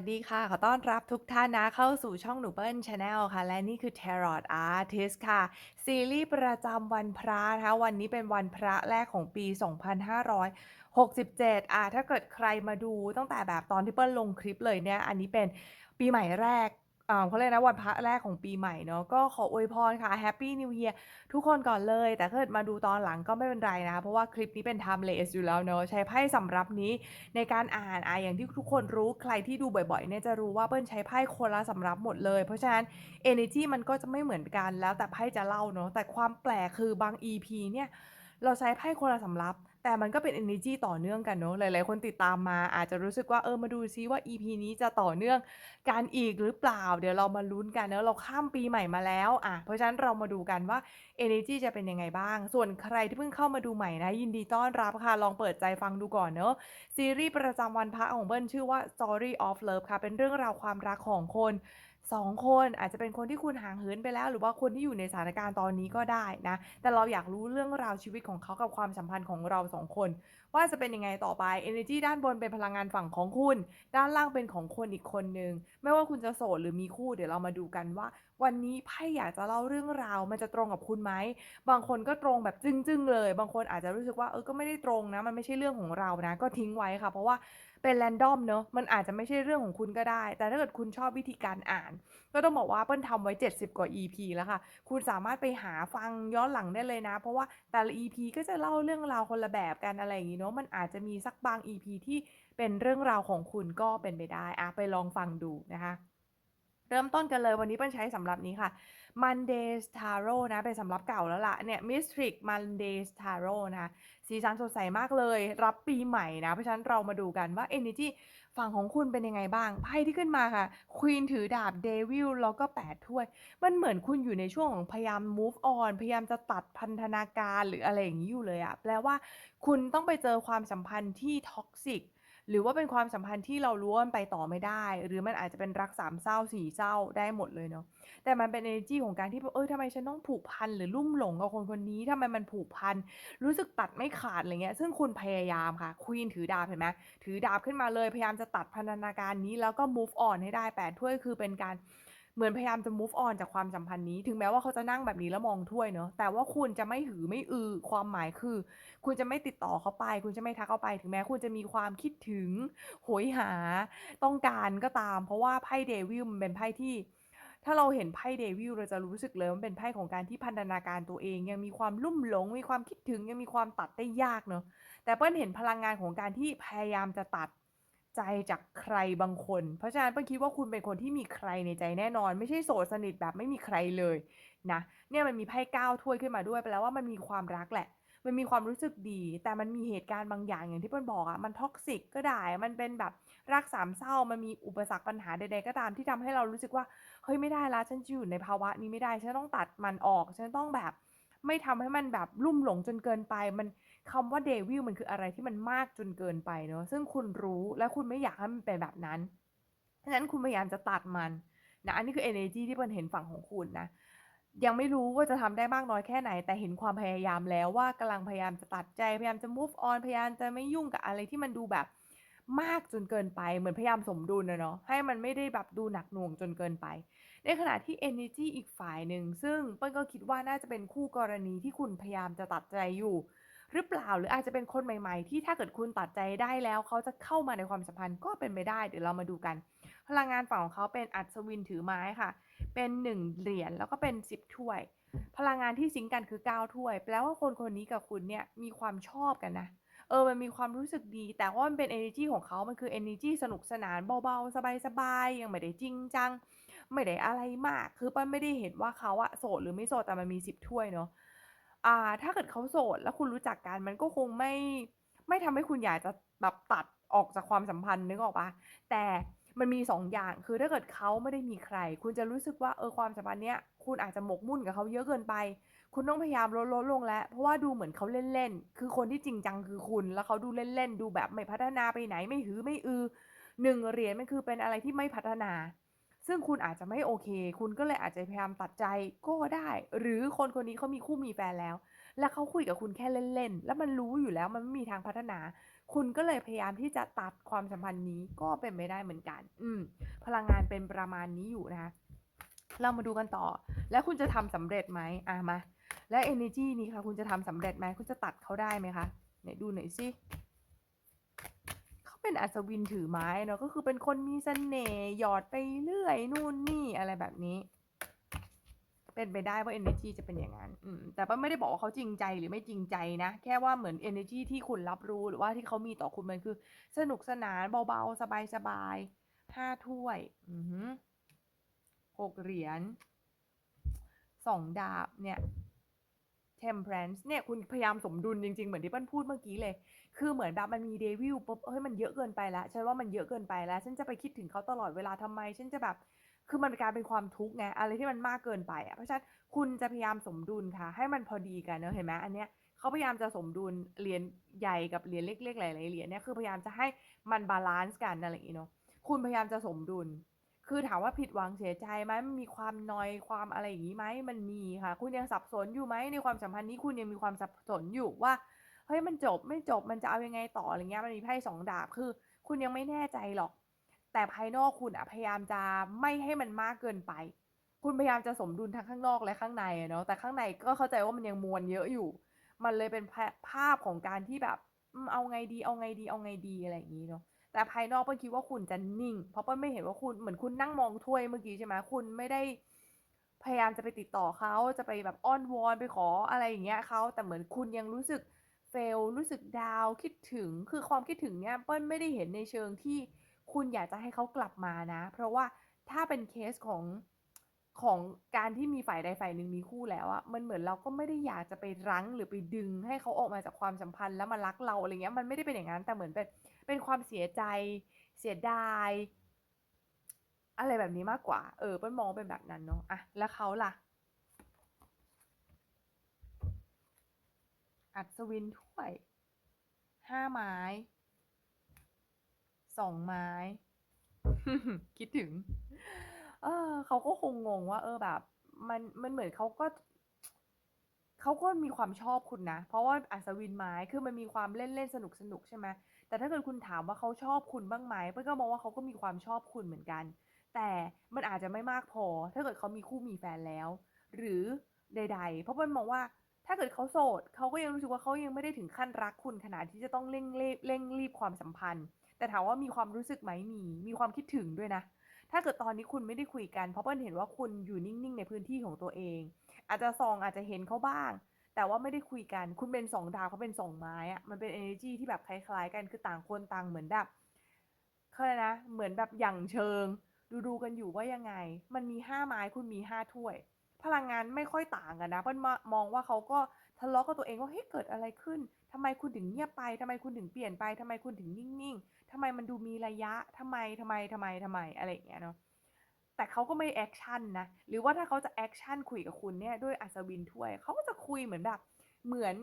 สดีค่ะ ขอต้อนรับทุกท่านนะเข้าสู่ช่องหนูเปิ้ลชาแนลค่ะ และนี่คือ Tarot Artist ค่ะ ซีรีส์ประจำวันพระนะคะวันนี้เป็นวันพระแรกของปี 2567 อ่าถ้าเกิดใครมาดูตั้งแต่แบบตอนที่เปิ้ลลงคลิปเลยเนี่ย อันนี้เป็นปีใหม่แรก อ่าเขาเรียกนะวันพระแรกของปีใหม่เนาะก็ขออวยพรค่ะ Happy New Year ทุกคนก่อนเลย แต่ถ้าเกิดมาดูตอนหลังก็ไม่เป็นไรนะ เพราะว่าคลิปนี้เป็น timeless อยู่แล้วเนาะใช้ไพ่สำรับนี้ในการอ่านอ่าอย่างที่ทุกคนรู้ใครที่ดูบ่อยๆเนี่ยจะรู้ว่าเปิ้ลใช้ไพ่คนละสำรับหมดเลย เพราะฉะนั้น energy มันก็จะไม่เหมือนกันแล้วแต่ไพ่จะเล่าเนาะแต่ความแปลกคือบาง EP เนี่ยเราใช้ไพ่คนละสำรับ แต่มันก็เป็น energy ต่อเนื่องกันเนาะหลาย ๆ คนติดตามมาอาจจะรู้สึกว่าเออมาดูซิว่า EP นี้จะต่อเนื่องกันอีกหรือเปล่า เดี๋ยวเรามาลุ้นกันเนาะเราข้ามปีใหม่มาแล้วอะเพราะฉะนั้นเรามาดูกันว่า energy จะเป็นยังไงบ้าง ส่วนใครที่เพิ่งเข้ามาดูใหม่นะ ยินดีต้อนรับค่ะ ลองเปิดใจฟังดูก่อนเนาะซีรีส์ประจำวันพระของเบิ้ลชื่อว่า Story of Love ค่ะเป็นเรื่องราวความรักของคน สองคนอาจจะเป็นคนที่คุณห่างเหินไปแล้ว หรือว่าคนที่อยู่ในสถานการณ์ตอนนี้ก็ได้นะ แต่เราอยากรู้เรื่องราวชีวิตของเขากับความสัมพันธ์ของเราสองคน ว่าจะเป็นยังไงต่อไป energy ด้านบนเป็นพลังงานฝั่งของคุณ ด้านล่างเป็นของคนอีกคนนึง ไม่ว่าคุณจะโสดหรือมีคู่เดี๋ยวเรามาดูกันว่า วันนี้ไพ่อยากจะเล่าเรื่องราว มันจะตรงกับคุณไหมบางคนก็ตรงแบบจึ้งๆเลย บางคนอาจจะรู้สึกว่าเออก็ไม่ได้ตรงนะ มันไม่ใช่เรื่องของเรานะ ก็ทิ้งไว้ค่ะ เพราะว่า เป็นแรนดอมเนอะมันอาจจะไม่ใช่เรื่องของคุณก็ได้ แต่ถ้าเกิดคุณชอบวิธีการอ่าน ก็ต้องบอกว่าเปิ้ลทำไว้ 70 กว่า EP แล้วค่ะ คุณสามารถไปหาฟังย้อนหลังได้เลยนะ เพราะว่าแต่ละ EP ก็จะเล่าเรื่องราวคนละแบบกันอะไรอย่างงี้เนาะมันอาจจะมีสักบาง EP ที่เป็นเรื่องราวของคุณก็เป็นไปได้อะไปลองฟังดูนะคะ เริ่มต้นกันเลยวันนี้เปิ้ลใช้สำหรับนี้ค่ะ Monday's Tarot นะ เป็นสำรับเก่าแล้วล่ะเนี่ย Mystic Monday's Tarot นะ สีสันสดใสมากเลย รับปีใหม่นะ เพราะฉะนั้นเรามาดูกันว่า Energy ฝั่งของคุณเป็นยังไงบ้าง ไพ่ที่ขึ้นมาค่ะ Queen ถือดาบ Devil แล้วก็ 8 ถ้วย มันเหมือนคุณอยู่ในช่วงของพยายาม move on พยายามจะตัดพันธนาการหรืออะไรอย่างนี้อยู่เลยอะแปลว่าคุณต้องไปเจอความสัมพันธ์ที่ toxic หรือว่าเป็นความสัมพันธ์ที่เรารู้ว่ามันไปต่อไม่ได้ หรือมันอาจจะเป็นรักสามเศร้าสี่เศร้าได้หมดเลยเนาะแต่มันเป็น energy ของการที่แบบเออทำไมฉันต้องผูกพันหรือลุ่มหลงกับคนคนนี้ทำไมมันผูกพันรู้สึกตัดไม่ขาดอะไรเงี้ยซึ่งคุณพยายามค่ะควีนถือดาบเห็นไหมถือดาบขึ้นมาเลยพยายามจะตัดพันธนาการนี้แล้วก็ move on ให้ได้แปดถ้วยคือเป็นการ เหมือนพยายามจะ move on จากความสัมพันธ์นี้ ถึงแม้ว่าเขาจะนั่งแบบนี้แล้วมองถ้วยเนาะแต่ว่าคุณจะไม่หือไม่อือความหมายคือ คุณจะไม่ติดต่อเขาไป คุณจะไม่ทักเขาไป ถึงแม้คุณจะมีความคิดถึงโหยหา ต้องการก็ตาม เพราะว่าไพ่เดวิลมันเป็นไพ่ที่ ถ้าเราเห็นไพ่เดวิลเราจะรู้สึกเลยว่ามันเป็นไพ่ของการที่พันธนาการตัวเอง ยังมีความลุ่มหลง มีความคิดถึงยังมีความตัดได้ยากเนาะแต่เปิ้ลเห็นพลังงานของการที่พยายามจะตัด ใจจากใครบางคน เพราะฉะนั้นเปิ้ลคิดว่าคุณเป็นคนที่มีใครในใจแน่นอน ไม่ใช่โสดสนิทแบบไม่มีใครเลยนะเนี่ยมันมีไพ่เก้าถ้วยขึ้นมาด้วยแปลว่ามันมีความรักแหละ มันมีความรู้สึกดี แต่มันมีเหตุการณ์บางอย่างอย่างที่เปิ้ลบอกอะมันท็อกซิกก็ได้ มันเป็นแบบรักสามเศร้ามันมีอุปสรรคปัญหาใดๆก็ตามที่ทำให้เรารู้สึกว่าเฮ้ยไม่ได้ละฉันจะอยู่ในภาวะนี้ไม่ได้ฉันต้องตัดมันออกฉันต้องแบบ ไม่ทำให้มันแบบลุ่มหลงจนเกินไป มันคำว่าเดวิลมันคืออะไรที่มันมากจนเกินไปเนาะซึ่งคุณรู้และคุณไม่อยากให้มันเป็นแบบนั้นฉะนั้นคุณพยายามจะตัดมันนะอันนี้คือ energy ที่เปิ้ลเห็นฝั่งของคุณนะยังไม่รู้ว่าจะทำได้มากน้อยแค่ไหน แต่เห็นความพยายามแล้วว่ากำลังพยายามจะตัดใจพยายามจะ move on พยายามจะไม่ยุ่งกับอะไรที่มันดูแบบมากจนเกินไป เหมือนพยายามสมดุลนะเนาะให้มันไม่ได้แบบดูหนักหน่วงจนเกินไป ในขณะที่ energy อีกฝ่ายหนึ่ง ซึ่งเปิ้ลก็คิดว่าน่าจะเป็นคู่กรณีที่คุณพยายามจะตัดใจอยู่ หรือเปล่าหรืออาจจะเป็นคนใหม่ๆ ที่ถ้าเกิดคุณตัดใจได้แล้ว เขาจะเข้ามาในความสัมพันธ์ก็เป็นไปได้เดี๋ยวเรามาดูกัน พลังงานฝั่งของเขาเป็นอัศวินถือไม้ค่ะ เป็น 1 เหรียญแล้วก็เป็น 10 ถ้วย พลังงานที่ซิงก์กันคือ 9 ถ้วย แปลว่าคนคนนี้กับคุณเนี่ยมีความชอบกันนะเออ มันมีความรู้สึกดี แต่ว่ามันเป็น energy ของเขา มันคือ energy สนุกสนานเบาๆ สบายๆ ยังไม่ได้จริงจัง ไม่ได้อะไรมาก คือปิ้ลไม่ได้เห็นว่าเขาอะโสดหรือไม่โสดแต่มันมี10ถ้วยเนาะอ่า ถ้าเกิดเขาโสดแล้วคุณรู้จักกันมันก็คงไม่ไม่ทำให้คุณอยากจะแบบตัดออกจากความสัมพันธ์นึกออกปล่าแต่มันมี2ออย่างคือถ้าเกิดเขาไม่ได้มีใคร คุณจะรู้สึกว่าเออความสัมพันธ์เนี้ยคุณอาจจะหมกมุ่นกับเขาเยอะเกินไป คุณต้องพยายามลดลดลงแล้ว เพราะว่าดูเหมือนเขาเล่นๆคือคนที่จริงจังคือคุณ แล้วเขาดูเล่นๆดูแบบไม่พัฒนาไปไหนไม่หือไม่อือ1เหรียญมันคือเป็นอะไรที่ไม่พัฒนา ซึ่งคุณอาจจะไม่โอเค คุณก็เลยอาจจะพยายามตัดใจก็ได้ หรือคนคนนี้เขามีคู่มีแฟนแล้ว แล้วเขาคุยกับคุณแค่เล่นๆ แล้วมันรู้อยู่แล้วมันไม่มีทางพัฒนา คุณก็เลยพยายามที่จะตัดความสัมพันธ์นี้ก็เป็นไม่ได้เหมือนกัน อืม พลังงานเป็นประมาณนี้อยู่นะคะเรามาดูกันต่อ แล้วคุณจะทำสำเร็จไหมอะมา และ energy นี้ค่ะ คุณจะทำสำเร็จไหม คุณจะตัดเขาได้ไหมคะไหนดูหน่อยสิ เป็นอัศวินถือไม้เนาะก็คือเป็นคนมีเสน่ห์หยอดไปเรื่อยนู่นนี่อะไรแบบนี้ เป็นไปได้ว่า energy จะเป็นอย่างนั้นแต่ป้าไม่ได้บอกว่าเขาจริงใจหรือไม่จริงใจนะ แค่ว่าเหมือน energy ที่คุณรับรู้หรือว่าที่เขามีต่อคุณมันคือ สนุกสนานเบาๆ สบายๆห้าถ้วยหกเหรียญสองดาบเนี่ย temperance เนี่ยคุณพยายามสมดุลจริงๆ เหมือนที่เปิ้ลพูดเมื่อกี้เลย คือเหมือนแบบมันมีเดวิลปุ๊บเฮ้ยมันเยอะเกินไปแล้วฉันว่ามันเยอะเกินไปแล้วฉันจะไปคิดถึงเขาตลอดเวลาทำไม ฉันจะแบบคือมันกลายเป็นความทุกข์ไงอะไรที่มันมากเกินไปอะเพราะฉะนั้นคุณจะพยายามสมดุลค่ะ ให้มันพอดีกันเนอะเห็นไหมอันเนี้ยเขาพยายามจะสมดุลเหรียญใหญ่กับเหรียญเล็กๆหลายๆเหรียญเนี่ยคือพยายามจะให้มันบาลานซ์กันอะไรอย่างงี้เนาะคุณพยายามจะสมดุล คือถามว่าผิดหวังเสียใจไหมมันมีความนอยความอะไรอย่างนี้ไหมมันมีค่ะ คุณยังสับสนอยู่ไหมในความสัมพันธ์นี้คุณยังมีความสับสนอยู่ว่าเฮ้ยมันจบไม่จบมันจะเอายังไงต่ออะไรเงี้ยมันมีไพ่สองดาบคือ คุณยังไม่แน่ใจหรอก แต่ภายนอกคุณอะพยายามจะไม่ให้มันมากเกินไป คุณพยายามจะสมดุลทั้งข้างนอกและข้างในเนาะแต่ข้างในก็เข้าใจว่ามันยังมวลเยอะอยู่ มันเลยเป็นภาพของการที่แบบเอาไงดีเอาไงดีเอาไงดีอะไรอย่างนี้เนาะ แต่ภายนอกเปิ้ลคิดว่าคุณจะนิ่ง เพราะเปิ้ลไม่เห็นว่าคุณเหมือนคุณนั่งมองถ้วยเมื่อกี้ใช่ไหมคุณไม่ได้พยายามจะไปติดต่อเขาจะไปแบบอ้อนวอนไปขออะไรอย่างเงี้ยเขาแต่เหมือนคุณยังรู้สึกเฟลรู้สึกดาวคิดถึงคือความคิดถึงเนี้ยเปิ้ลไม่ได้เห็นในเชิงที่คุณอยากจะให้เขากลับมานะ เพราะว่าถ้าเป็นเคสของของการที่มีฝ่ายใดฝ่ายหนึ่งมีคู่แล้วอะมันเหมือนเราก็ไม่ได้อยากจะไปรั้งหรือไปดึงให้เขาออกมาจากความสัมพันธ์แล้วมารักเราอะไรเงี้ยมันไม่ได้เป็นอย่างนั้นแต่เหมือนเป็น เป็นความเสียใจ เสียดาย อะไรแบบนี้มากกว่า เออเปิ้ลมองเป็นแบบนั้นเนาะ อะ แล้วเขาล่ะ อัศวินถ้วย ห้าไม้ สองไม้ คิดถึง เออ เขาก็คงงงว่า เออแบบ มันมันเหมือนเขาก็เขาก็มีความชอบคุณนะ เพราะว่าอัศวินไม้ คือมันมีความเล่นเล่นสนุกสนุกใช่ไหม แต่ถ้าเกิดคุณถามว่าเขาชอบคุณบ้างไหมเป้ยก็มองว่าเขาก็มีความชอบคุณเหมือนกัน แต่มันอาจจะไม่มากพอ ถ้าเกิดเขามีคู่มีแฟนแล้ว หรือใด ๆ เพราะเป้ยมองว่าถ้าเกิดเขาโสดเขาก็ยังรู้สึกว่าเขายังไม่ได้ถึงขั้นรักคุณขนาดที่จะต้องเร่งเร่งเร่งรีบความสัมพันธ์ แต่ถามว่ามีความรู้สึกไหมมี มีความคิดถึงด้วยนะถ้าเกิดตอนนี้คุณไม่ได้คุยกันเพราะเปิ้ลเห็นว่าคุณอยู่นิ่งๆ ในพื้นที่ของตัวเอง อาจจะซองอาจจะเห็นเขาบ้าง แต่ว่าไม่ได้คุยกัน คุณเป็นสองดาวเขาเป็นสองไม้อะมันเป็น energy ที่แบบคล้ายๆ กันคือต่างคนต่างเหมือนแบบเขาเลยนะเหมือนแบบอย่างเชิง ดูดูๆกันอยู่ว่ายังไง มันมีห้าไม้คุณมีห้าถ้วย พลังงานไม่ค่อยต่างกันนะเปิ้ลมองว่าเขาก็ทะเลาะกับตัวเองว่าเฮ้ยเกิดอะไรขึ้นทำไมคุณถึงเงียบไปทำไมคุณถึงเปลี่ยนไปทำไมคุณถึงนิ่งๆทำไมมันดูมีระยะทำไมทำไมทำไมทำไมอะไรอย่างเงี้ยเนาะ แต่เขาก็ไม่แอคชั่นนะ หรือว่าถ้าเขาจะแอคชั่นคุยกับคุณเนี่ยด้วยอัศวินถ้วย เขาก็จะคุยเหมือนแบบ เหมือน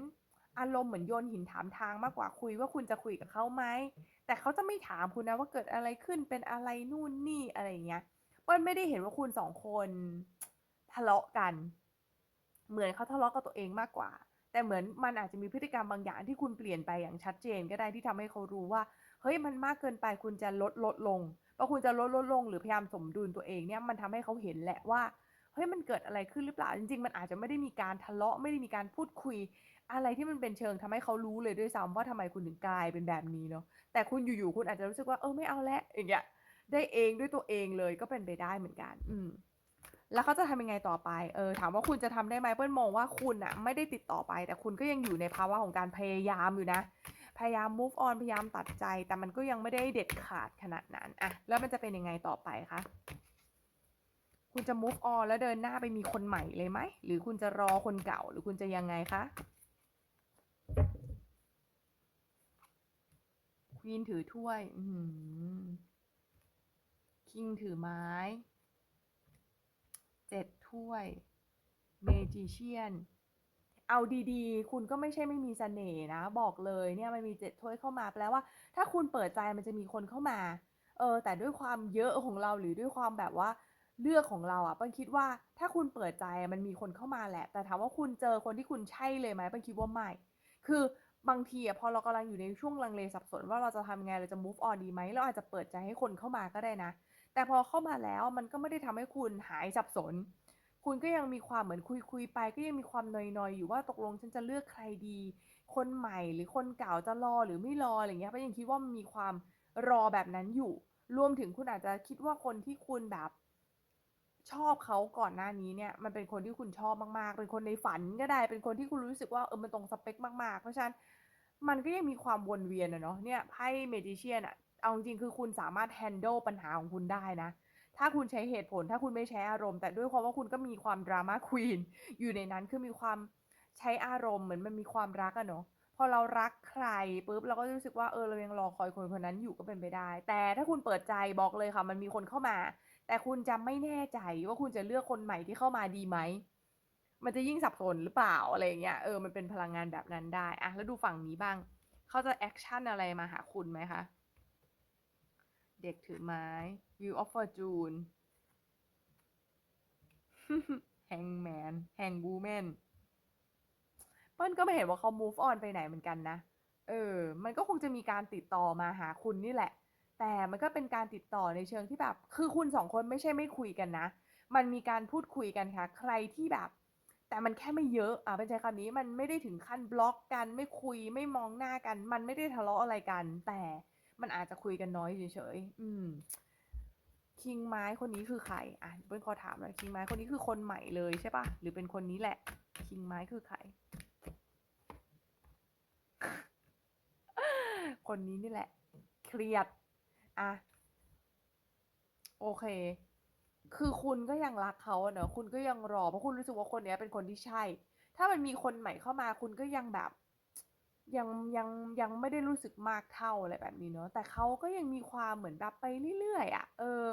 อารมณ์เหมือนโยนหินถามทางมากกว่าคุยว่าคุณจะคุยกับเขาไหม แต่เขาจะไม่ถามคุณนะว่าเกิดอะไรขึ้นเป็นอะไรนู่นนี่อะไรอย่างเงี้ยเปิ้ลไม่ได้เห็นว่าคุณสองคนทะเลาะกัน เหมือนเขาทะเลาะกับตัวเองมากกว่า แต่เหมือนมันอาจจะมีพฤติกรรมบางอย่างที่คุณเปลี่ยนไปอย่างชัดเจนก็ได้ที่ทำให้เขารู้ว่า เฮ้ยมันมากเกินไปคุณจะลดลดลง พอคุณจะลดลดลงหรือพยายามสมดุลตัวเองเนี่ยมันทำให้เขาเห็นแหละว่าเฮ้ยมันเกิดอะไรขึ้นหรือเปล่าจริง ๆ มันอาจจะไม่ได้มีการทะเลาะไม่ได้มีการพูดคุย อะไรที่มันเป็นเชิงทำให้เขารู้เลยด้วยซ้ำว่าทำไมคุณถึงกลายเป็นแบบนี้เนาะแต่คุณอยู่ๆคุณอาจจะรู้สึกว่าเออไม่เอาแล้วอย่างเงี้ยได้เองด้วยตัวเองเลยก็เป็นไปได้เหมือนกัน อืมแล้วเขาจะทำยังไงต่อไป เออถามว่าคุณจะทำได้ไหมเปิ้ลมองว่าคุณอะไม่ได้ติดต่อไป แต่คุณก็ยังอยู่ในภาวะของการพยายามอยู่นะ พยายาม move on พยายามตัดใจ แต่มันก็ยังไม่ได้เด็ดขาดขนาดนั้นอะแล้วมันจะเป็นยังไงต่อไปคะคุณจะ move on แล้วเดินหน้าไปมีคนใหม่เลยไหม หรือคุณจะรอคนเก่า หรือคุณจะยังไงคะ ควีนถือถ้วย อืคิงถือไม้ เจ็ดถ้วย เมจิเชียน เอาดีๆ คุณก็ไม่ใช่ไม่มีเสน่ห์นะ บอกเลยเนี่ยมันมีเจ็ดถ้วยเข้ามาแปลว่า ถ้าคุณเปิดใจมันจะมีคนเข้ามา เออ แต่ด้วยความเยอะของเราหรือด้วยความแบบว่าเลือกของเราอะเปิ้ลคิดว่าถ้าคุณเปิดใจมันมีคนเข้ามาแหละ แต่ถามว่าคุณเจอคนที่คุณใช่เลยไหมเปิ้ลคิดว่าไม่ คือบางทีอะพอเรากำลังอยู่ในช่วงลังเลสับสนว่าเราจะทำยังไงเราจะ move on ดีไหมเราอาจจะเปิดใจให้คนเข้ามาก็ได้นะ แต่พอเข้ามาแล้วมันก็ไม่ได้ทำให้คุณหายสับสน คุณก็ยังมีความเหมือนคุยคุยไป ก็ยังมีความนอยๆ อยู่ว่าตกลงฉันจะเลือกใครดี คนใหม่หรือคนเก่าจะรอหรือไม่รออะไรเงี้ยเพราะยังคิดว่ามันมีความรอแบบนั้นอยู่ รวมถึงคุณอาจจะคิดว่าคนที่คุณแบบ ชอบเขาก่อนหน้านี้เนี่ย มันเป็นคนที่คุณชอบมากๆ เป็นคนในฝันก็ได้ เป็นคนที่คุณรู้สึกว่าเออมันตรงสเปคมากๆ เพราะฉะนั้นมันก็ยังมีความวนเวียนอะเนาะเนี่ยไพ่เมดิเชียนอะเอาจริงคือคุณสามารถ handle ปัญหาของคุณได้นะ ถ้าคุณใช้เหตุผล ถ้าคุณไม่ใช้อารมณ์ แต่ด้วยความว่าคุณก็มีความดราม่าควีนอยู่ในนั้นคือมีความใช้อารมณ์เหมือนมันมีความรักอะเนาะพอเรารักใครปุ๊บเราก็รู้สึกว่าเออเรายังรอคอยคนคนนั้นอยู่ก็เป็นไปได้ แต่ถ้าคุณเปิดใจบอกเลยค่ะ มันมีคนเข้ามา แต่คุณจะไม่แน่ใจว่าคุณจะเลือกคนใหม่ที่เข้ามาดีไหมมันจะยิ่งสับสนหรือเปล่าอะไรเงี้ยเออมันเป็นพลังงานแบบนั้นได้อะแล้วดูฝั่งนี้บ้าง เขาจะแอคชั่นอะไรมาหาคุณไหมคะ เด็กถือไม้ View of Fortune Hangman Hangwoman เปิ้ลก็ไม่เห็นว่าเขา move on ไปไหนเหมือนกันนะ เออ มันก็คงจะมีการติดต่อมาหาคุณนี่แหละ แต่มันก็เป็นการติดต่อในเชิงที่แบบ คือคุณสองคนไม่ใช่ไม่คุยกันนะ มันมีการพูดคุยกันค่ะ ใครที่แบบ แต่มันแค่ไม่เยอะ อะเป็นใช้คำนี้มันไม่ได้ถึงขั้นบล็อกกัน ไม่คุย ไม่มองหน้ากัน มันไม่ได้ทะเลาะอะไรกัน แต่ มันอาจจะคุยกันน้อยเฉยๆอืม คิงไม้คนนี้คือใคร อะเปิ้ลขอถามหน่อยคิงไม้คนนี้คือคนใหม่เลยใช่ปะหรือเป็นคนนี้แหละ คิงไม้คือใคร คนนี้นี่แหละ เครียด อะ โอเค คือคุณก็ยังรักเขาเนอะคุณก็ยังรอเพราะคุณรู้สึกว่าคนนี้เป็นคนที่ใช่ ถ้ามันมีคนใหม่เข้ามา คุณก็ยังแบบ ยังยังยังไม่ได้รู้สึกมากเท่าอะไรแบบนี้เนอะแต่เขาก็ยังมีความเหมือนแบบไปเรื่อยๆอะเออ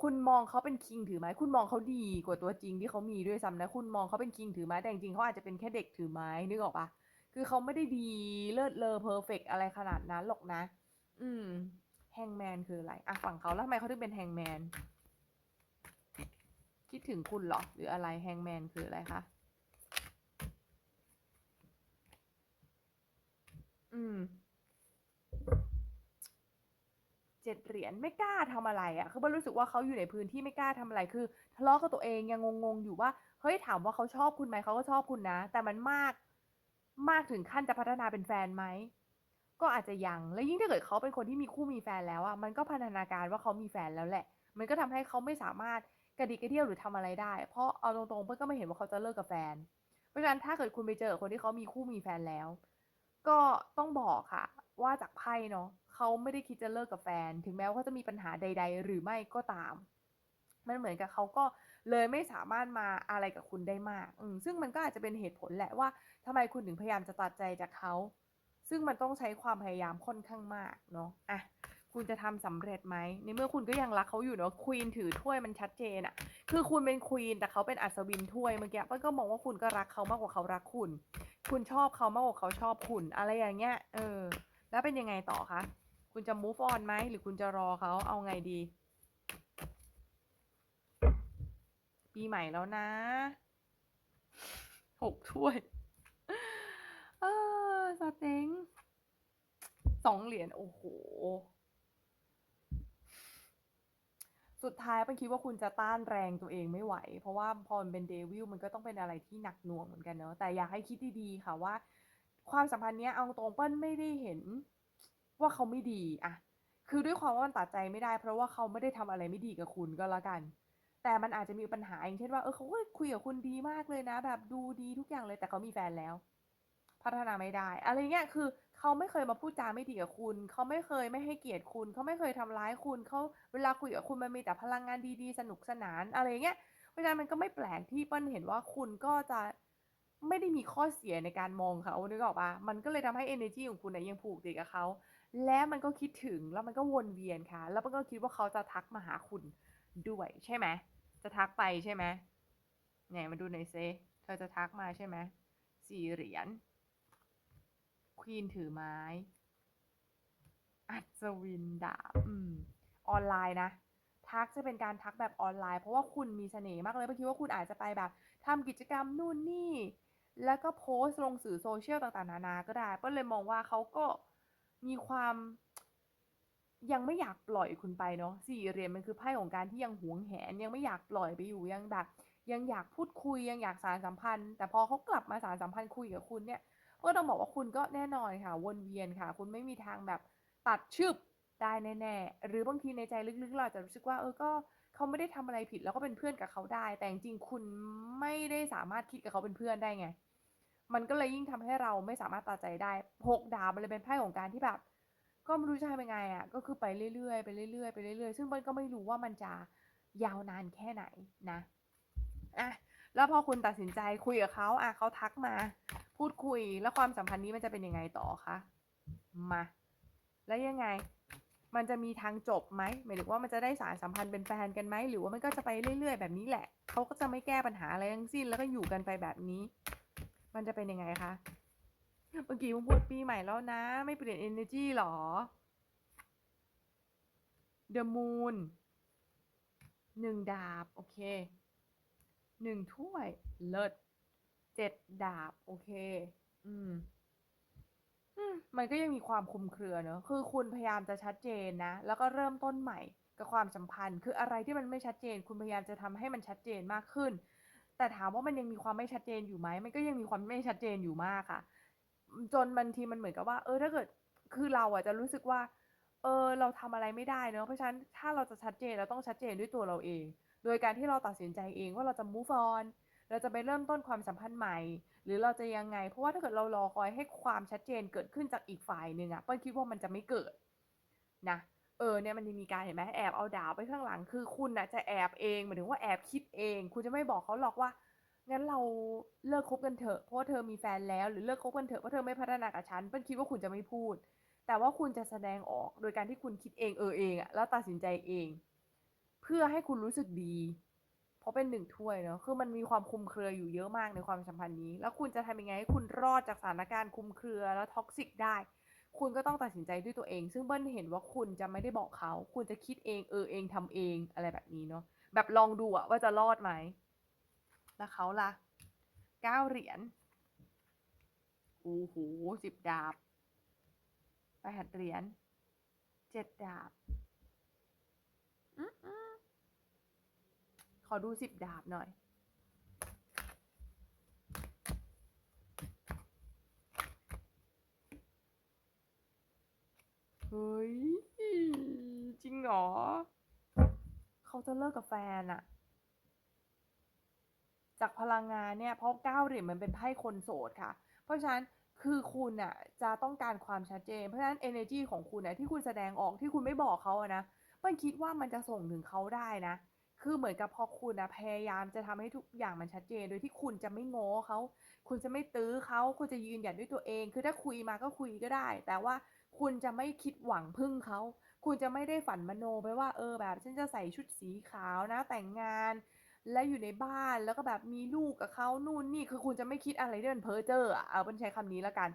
คุณมองเขาเป็นคิงถือไม้คุณมองเขาดีกว่าตัวจริงที่เขามีด้วยซ้ำนะคุณมองเขาเป็นคิงถือไม้แต่จริงเขาอาจจะเป็นแค่เด็กถือไม้นึกออกปะคือเขาไม่ได้ดีเลิศเลอเพอร์เฟกอะไรขนาดนั้นหรอกนะ อืมแฮงแมนคืออะไรอะฝั่งเขาแล้วทำไมเขาถึงเป็นแฮงแมนคิดถึงคุณหรอ หรืออะไรแฮงแมนคืออะไรคะ อืม เจ็ดเหรียญไม่กล้าทำอะไรอะ่ะ คือมันรู้สึกว่าเขาอยู่ในพื้นที่ไม่กล้าทำอะไร คือทะเลาะกับตัวเองยังงงๆอยู่ว่า เฮ้ยถามว่าเขาชอบคุณไหมเขาก็ชอบคุณนะ แต่มันมาก มากถึงขั้นจะพัฒนาเป็นแฟนไหม ก็อาจจะยัง และยิ่งถ้าเกิดเขาเป็นคนที่มีคู่มีแฟนแล้วอะมันก็พันนาการว่าเขามีแฟนแล้วแหละ มันก็ทำให้เขาไม่สามารถกระดิกกระเดี่ยวหรือทำอะไรได้ เพราะเอาตรงๆเพื่อนก็ไม่เห็นว่าเขาจะเลิกกับแฟน เพราะฉะนั้นถ้าเกิดคุณไปเจอคนที่เขามีคู่มีแฟนแล้ว ก็ต้องบอกค่ะ ว่าจากไพ่เนาะเขาไม่ได้คิดจะเลิกกับแฟน ถึงแม้ว่าจะมีปัญหาใด ๆ หรือไม่ก็ตาม มันเหมือนกับเขาก็เลยไม่สามารถมาอะไรกับคุณได้มากอืซึ่งมันก็อาจจะเป็นเหตุผลแหละว่าทำไมคุณถึงพยายามจะตัดใจจากเขา ซึ่งมันต้องใช้ความพยายามค่อนข้างมากเนาะอะ คุณจะทำสำเร็จไหมในเมื่อคุณก็ยังรักเขาอยู่เนาะควีนถือถ้วยมันชัดเจนอะคือคุณเป็นควีนแต่เขาเป็นอัศวินถ้วยเมื่อกี้เป้นก็มองว่าคุณก็รักเขามากกว่าเขารักคุณ คุณชอบเขามากกว่าเขาชอบคุณ อะไรอย่างเงี้ยเออ แล้วเป็นยังไงต่อคะคุณจะ move on ไหมหรือคุณจะรอเขาเอาไงดี ปีใหม่แล้วนะหกถ้วยเออสเต็งสองเหรียญโอ้โห สุดท้ายเป็นคิดว่าคุณจะต้านแรงตัวเองไม่ไหว เพราะว่าพอมันเป็นเดวิลมันก็ต้องเป็นอะไรที่หนักหน่วงเหมือนกันเนาะแต่อยากให้คิดดีๆค่ะว่า ความสัมพันธ์เนี้ยเอาตรงเปิ้ลไม่ได้เห็นว่าเขาไม่ดีอะคือด้วยความว่ามันตัดใจไม่ได้ เพราะว่าเขาไม่ได้ทำอะไรไม่ดีกับคุณก็แล้วกัน แต่มันอาจจะมีปัญหาอย่างเช่นว่าเออเขาก็คุยกับคุณดีมากเลยนะ แบบดูดีทุกอย่างเลยแต่เขามีแฟนแล้ว พัฒนาไม่ได้ อะไรเงี้ยคือ เขาไม่เคยมาพูดจาไม่ดีกับคุณ เขาไม่เคยไม่ให้เกียรติคุณ เขาไม่เคยทำร้ายคุณ เขาเวลาคุยกับคุณมันมีแต่พลังงานดีๆ สนุกสนานอะไรเงี้ย เพราะฉะนั้นมันก็ไม่แปลกที่เปิ้ลเห็นว่าคุณก็จะไม่ได้มีข้อเสียในการมองเขานึกออกปะมันก็เลยทำให้ energy ของคุณนะยังผูกติดกับเขา และมันก็คิดถึง แล้วมันก็วนเวียนค่ะ แล้วมันก็คิดว่าเขาจะทักมาหาคุณด้วยใช่ไหม จะทักไปใช่ไหมเนี่ยมาดูหน่อยเซเธอจะทักมาใช่ไหมสี่เหรียญ ควีนถือไม้ อัศวินดาบอืม ออนไลน์นะทักจะเป็นการทักแบบออนไลน์ เพราะว่าคุณมีเสน่ห์มากเลยเมื่อกี้ว่าคุณอาจจะไปแบบทำกิจกรรมนู่นนี่ แล้วก็โพสต์ลงสื่อโซเชียลต่างๆ นานาก็ได้เปิ้ลเลยมองว่าเขาก็มีความ ยังไม่อยากปล่อยคุณไปเนาะสี่เหรียญมันคือไพ่ของการที่ยังหวงแหน ยังไม่อยากปล่อยไปอยู่ยังแบบยังอยากพูดคุยยังอยากสานสัมพันธ์ แต่พอเขากลับมาสานสัมพันธ์คุยกับคุณเนี่ย ก็ต้องบอกว่าคุณก็แน่นอนค่ะ วนเวียนค่ะ คุณไม่มีทางแบบตัดชึบได้แน่ๆ หรือบางทีในใจลึกๆ เราอาจจะรู้สึกว่าเออก็เขาไม่ได้ทำอะไรผิดแล้วก็เป็นเพื่อนกับเขาได้ แต่จริงๆคุณไม่ได้สามารถคิดกับเขาเป็นเพื่อนได้ไง มันก็เลยยิ่งทำให้เราไม่สามารถตัดใจได้หกดาบมันเลยเป็นไพ่ของการที่แบบ ก็ไม่รู้จะทำยังไงอะก็คือไปเรื่อยๆไปเรื่อยๆไปเรื่อยๆ ซึ่งเปิ้ลก็ไม่รู้ว่ามันจะยาวนานแค่ไหนนะอะ แล้วพอคุณตัดสินใจคุยกับเขาอะเขาทักมา พูดคุยแล้วความสัมพันธ์นี้มันจะเป็นยังไงต่อคะมา แล้วยังไง มันจะมีทางจบไหมหมายถึงว่ามันจะได้สารสัมพันธ์เป็นแฟนกันไหมหรือว่ามันก็จะไปเรื่อย ๆ แบบนี้แหละเขาก็จะไม่แก้ปัญหาอะไรทั้งสิ้นแล้วก็อยู่กันไปแบบนี้ มันจะเป็นยังไงคะเมื่อกี้มึงพูดปีใหม่แล้วนะ ไม่เปลี่ยน energy หรอ The Moon หนึ่งดาบ โอเค หนึ่งถ้วย เลิศเจ็ดดาบ โอเค อืม อืม มันก็ยังมีความคลุมเครือเนอะ คือคุณพยายามจะชัดเจนนะ แล้วก็เริ่มต้นใหม่กับความสัมพันธ์ คืออะไรที่มันไม่ชัดเจน คุณพยายามจะทำให้มันชัดเจนมากขึ้น แต่ถามว่ามันยังมีความไม่ชัดเจนอยู่ไหม มันก็ยังมีความไม่ชัดเจนอยู่มากค่ะ จนบางทีมันเหมือนกับว่า เออ ถ้าเกิด คือเราอะจะรู้สึกว่า เออ เราทำอะไรไม่ได้เนอะ เพราะฉะนั้น ถ้าเราจะชัดเจน เราต้องชัดเจนด้วยตัวเราเอง โดยการที่เราตัดสินใจเองว่าเราจะ move on เราจะไปเริ่มต้นความสัมพันธ์ใหม่ หรือเราจะยังไง เพราะว่าถ้าเกิดเรารอคอยให้ความชัดเจนเกิดขึ้นจากอีกฝ่ายหนึ่งอะเปิ้ลคิดว่ามันจะไม่เกิดนะเออเนี่ยมันจะมีการเห็นไหมแอบเอาดาวไปข้างหลังคือคุณน่ะจะแอบเองหมายถึงว่าแอบคิดเอง คุณจะไม่บอกเขาหรอกว่างั้นเราเลิกคบกันเถอะเพราะว่าเธอมีแฟนแล้ว หรือเลิกคบกันเถอะเพราะเธอไม่พัฒนากับฉันเปิ้ลคิดว่าคุณจะไม่พูด แต่ว่าคุณจะแสดงออกโดยการที่คุณคิดเองเออเองอะแล้วตัดสินใจเอง พื่อให้คุณรู้สึกดี เพราะเป็นหนึ่งถ้วยเนอะคือมันมีความคุมเครืออยู่เยอะมากในความสัมพันธ์นี้ แล้วคุณจะทำยังไงให้คุณรอดจากสถานการณ์คุมเครือแล้วท็อกซิกได้ คุณก็ต้องตัดสินใจด้วยตัวเอง ซึ่งเบิ้ลเห็นว่าคุณจะไม่ได้บอกเขา คุณจะคิดเองเออเองทำเองอะไรแบบนี้เนาะแบบลองดูอะว่าจะรอดไหมแล้วเขาล่ะเก้าเหรียญโอ้โหสิบดาบแปดเหรียญเจ็ดดาบ อืมอืม ขอดูสิบดาบหน่อย เฮ้ย จริงเหรอ เขาจะเลิกกับแฟนอะจากพลังงานเนี่ย เพราะเก้าเหรียญมันเป็นไพ่คนโสดค่ะ เพราะฉะนั้นคือคุณน่ะจะต้องการความชัดเจน เพราะฉะนั้น energy ของคุณน่ะที่คุณแสดงออกที่คุณไม่บอกเขาอะนะ มันคิดว่ามันจะส่งถึงเขาได้นะ คือเหมือนกับพอคุณนะพยายามจะทำให้ทุกอย่างมันชัดเจน โดยที่คุณจะไม่ง้อเขา คุณจะไม่ตื้อเขาคุณจะยืนหยัดด้วยตัวเอง คือถ้าคุยมาก็คุยก็ได้ แต่ว่าคุณจะไม่คิดหวังพึ่งเขา คุณจะไม่ได้ฝันมโนไปว่าเออแบบฉันจะใส่ชุดสีขาวนะแต่งงานและอยู่ในบ้านแล้วก็แบบมีลูกกับเขานู่นนี่คือคุณจะไม่คิดอะไรที่มันเพ้อเจ้อเอาเป็นใช้คำนี้แล้วกัน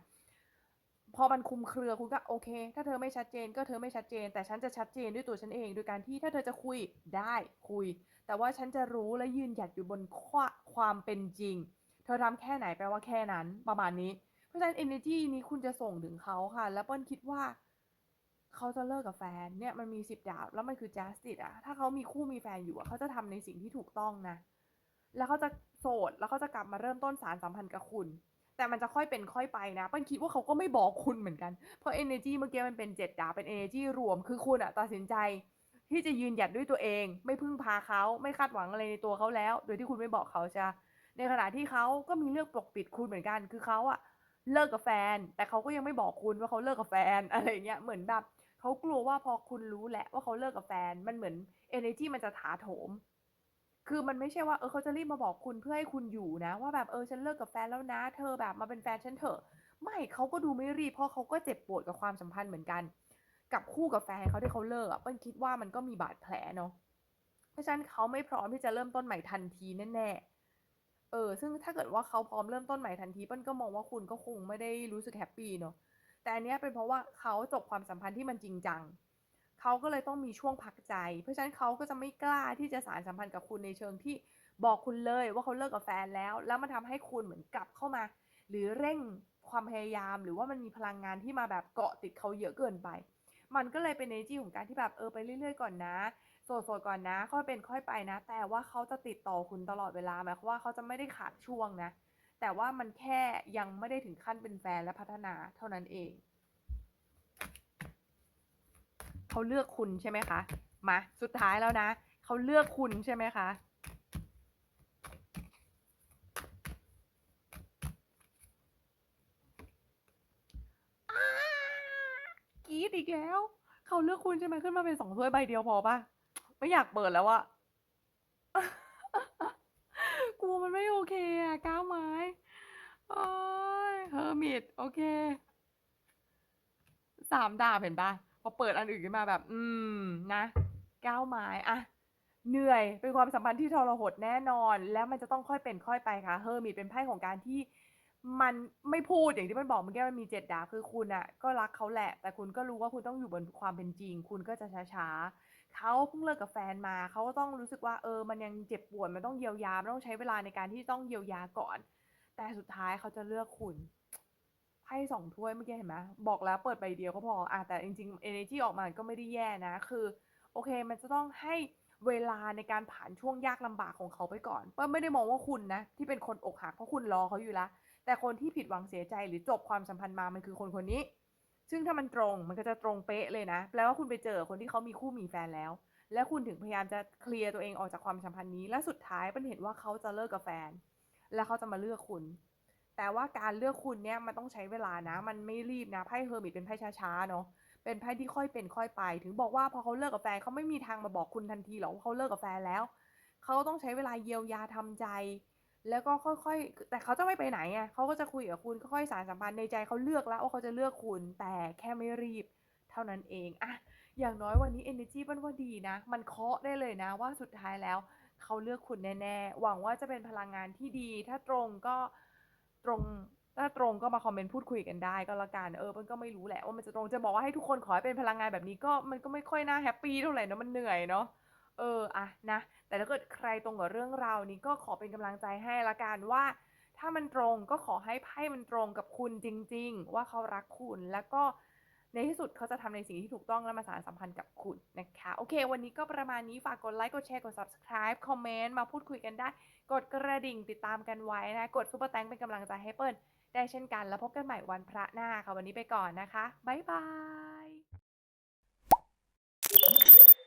พอมันคุมเครือคุณก็โอเค ถ้าเธอไม่ชัดเจนก็เธอไม่ชัดเจน แต่ฉันจะชัดเจนด้วยตัวฉันเองโดยการที่ถ้าเธอจะคุยได้คุย แต่ว่าฉันจะรู้และยืนหยัดอยู่บนควความเป็นจริง เธอทำแค่ไหนแปลว่าแค่นั้นประมาณนี้ เพราะฉะนั้น energy นี้คุณจะส่งถึงเขาค่ะ แล้วเปิ้ลคิดว่า เขาจะเลิกกับแฟนเนี่ยมันมีสิบดาบแล้วมันคือ justice อะถ้าเขามีคู่มีแฟนอยู่อะเขาจะทำในสิ่งที่ถูกต้องนะ แล้วเขาจะโสดแล้วเขาจะกลับมาเริ่มต้นสารสัมพันธ์กับคุณ แต่มันจะค่อยเป็นค่อยไปนะปิ้ลคิดว่าเขาก็ไม่บอกคุณเหมือนกัน เพราะ energy เมื่อกี้มันเป็นเจ็ดดาเป็น energy รวมคือคุณอะตัดสินใจที่จะยืนหยัดด้วยตัวเอง ไม่พึ่งพาเขาไม่คาดหวังอะไรในตัวเขาแล้ว โดยที่คุณไม่บอกเขาจะในขณะที่เขาก็มีเรื่องปกปิดคุณเหมือนกัน คือเขาอะเลิกกับแฟน แต่เขาก็ยังไม่บอกคุณว่าเขาเลิกกับแฟนอะไรเงี้ยเหมือนแบบเขากลัวว่าพอคุณรู้แหละว่าเขาเลิกกับแฟนมันเหมือน energy มันจะถาโถม คือมันไม่ใช่ว่าเออเขาจะรีบมาบอกคุณเพื่อให้คุณอยู่นะ ว่าแบบเออฉันเลิกกับแฟนแล้วนะ เธอแบบมาเป็นแฟนฉันเถอะ ไม่เขาก็ดูไม่รีบเพราะเขาก็เจ็บปวดกับความสัมพันธ์เหมือนกัน กับคู่กับแฟนเขาที่เขาเลิกอะเปิ้ลคิดว่ามันก็มีบาดแผลเนาะเพราะฉะนั้นเขาไม่พร้อมที่จะเริ่มต้นใหม่ทันทีแน่ๆเออ ซึ่งถ้าเกิดว่าเขาพร้อมเริ่มต้นใหม่ทันทีเปิ้ลก็มองว่าคุณก็คงไม่ได้รู้สึกแฮปปี้เนาะแต่อันเนี้ยเป็นเพราะว่าเขาจบความสัมพันธ์ที่มันจริงจัง เขาก็เลยต้องมีช่วงพักใจ เพราะฉะนั้นเขาก็จะไม่กล้าที่จะสารสัมพันธ์กับคุณในเชิงที่บอกคุณเลยว่าเขาเลิกกับแฟนแล้ว แล้วมันทำให้คุณเหมือนกลับเข้ามา หรือเร่งความพยายามหรือว่ามันมีพลังงานที่มาแบบเกาะติดเขาเยอะเกินไป มันก็เลยเป็น energy ของการที่แบบเออไปเรื่อยๆก่อนนะโสดๆก่อนนะค่อยเป็นค่อยไปนะ แต่ว่าเขาจะติดต่อคุณตลอดเวลาหมายความว่าเขาจะไม่ได้ขาดช่วงนะ แต่ว่ามันแค่ยังไม่ได้ถึงขั้นเป็นแฟนและพัฒนาเท่านั้นเอง เขาเลือกคุณใช่ไหมคะ มาสุดท้ายแล้วนะเขาเลือกคุณใช่ไหมคะกรีดอีกแล้วเขาเลือกคุณใช่ไหมขึ้นมาเป็นสองถ้วยใบเดียวพอปะไม่อยากเปิดแล้วอะกลัวมันไม่โอเคอะก้าวไม้โอ้ยเฮอร์มิตโอเคสามดาบเห็นปะ พอเปิดอันอื่นขึ้นมาแบบ อืมนะก้าวไม้อะเหนื่อยเป็นความสัมพันธ์ที่ทรหดแน่นอน แล้วมันจะต้องค่อยเป็นค่อยไปค่ะเฮอร์มิตเป็นไพ่ของการที่มันไม่พูดอย่างที่มันบอกเมื่อกี้มันมีเจ็ดดาบคือคุณอะก็รักเขาแหละ แต่คุณก็รู้ว่าคุณต้องอยู่บนความเป็นจริง คุณก็จะช้าๆเขาเพิ่งเลิกกับแฟนมาเขาก็ต้องรู้สึกว่าเออมันยังเจ็บปวดมันต้องเยียวยามันต้องใช้เวลาในการที่ต้องเยียวยาก่อน แต่สุดท้ายเขาจะเลือกคุณ ไพ่สองถ้วยเมื่อกี้เห็นไหมบอกแล้วเปิดใบเดียวก็พออะแต่จริงๆ energy ออกมาก็ไม่ได้แย่นะ คือโอเคมันจะต้องให้เวลาในการผ่านช่วงยากลำบากของเขาไปก่อนเปิ้ลไม่ได้มองว่าคุณนะ ที่เป็นคนอกหักเพราะคุณรอเขาอยู่ล้วแต่คนที่ผิดหวังเสียใจหรือจบความสัมพันธ์มามันคือคนคนนี้ ซึ่งถ้ามันตรงมันก็จะตรงเป๊ะเลยนะแปลว่าคุณไปเจอคนที่เขามีคู่มีแฟนแล้ว และคุณถึงพยายามจะเคลียร์ตัวเองออกจากความสัมพันธ์นี้ และสุดท้ายเป็นเห็นว่าเขาจะเลิกกับแฟน แล้วเขาจะมาเลือกคุณ แต่ว่าการเลือกคุณเนี่ยมันต้องใช้เวลานะ มันไม่รีบนะไพ่เฮอร์มิตเป็นไพ่ช้าๆเนาะเป็นไพ่ที่ค่อยเป็นค่อยไป ถึงบอกว่าพอเขาเลิกกับแฟนเขาไม่มีทางมาบอกคุณทันทีหรอกว่าเขาเลิกกับแฟนแล้วเขาต้องใช้เวลาเยียวยาทำใจ แล้วก็ค่อยๆ แต่เขาจะไม่ไปไหนไงเขาก็จะคุยกับคุณค่อยๆสารสัมพันธ์ในใจเขาเลือกแล้วว่าเขาจะเลือกคุณแต่แค่ไม่รีบเท่านั้นเองอะอย่างน้อยวันนี้ energy มันว่าดีนะ มันเคาะได้เลยนะว่าสุดท้ายแล้วเขาเลือกคุณแน่ๆ หวังว่าจะเป็นพลังงานที่ดี ถ้าตรงก็ ตรงถ้าตรงก็มาคอมเมนต์พูดคุยกันได้ก็แล้วกันเออมันก็ไม่รู้แหละว่ามันจะตรงจะบอกว่าให้ทุกคนขอให้เป็นพลังงานแบบนี้ก็มันก็ไม่ค่อยน่าแฮปปี้เท่าไหร่นะมันเหนื่อยเนาะเอออะนะ แต่ถ้าเกิดใครตรงกับเรื่องราวนี้ก็ขอเป็นกำลังใจให้ละกันว่า ถ้ามันตรงก็ขอให้ไพ่มันตรงกับคุณจริง ๆ ว่าเขารักคุณแล้วก็ ในที่สุดเขาจะทำในสิ่งที่ถูกต้องและมาสารสัมพันธ์กับคุณนะคะ โอเค วันนี้ก็ประมาณนี้ฝากกดไลค์กดแชร์กด subscribe คอมเมนต์มาพูดคุยกันได้ กดกระดิ่งติดตามกันไว้นะ กดซุปเปอร์แตงเป็นกำลังใจให้เปิ้ลได้เช่นกันแล้วพบกันใหม่วันพระหน้าค่ะวันนี้ไปก่อนนะคะบ๊ายบาย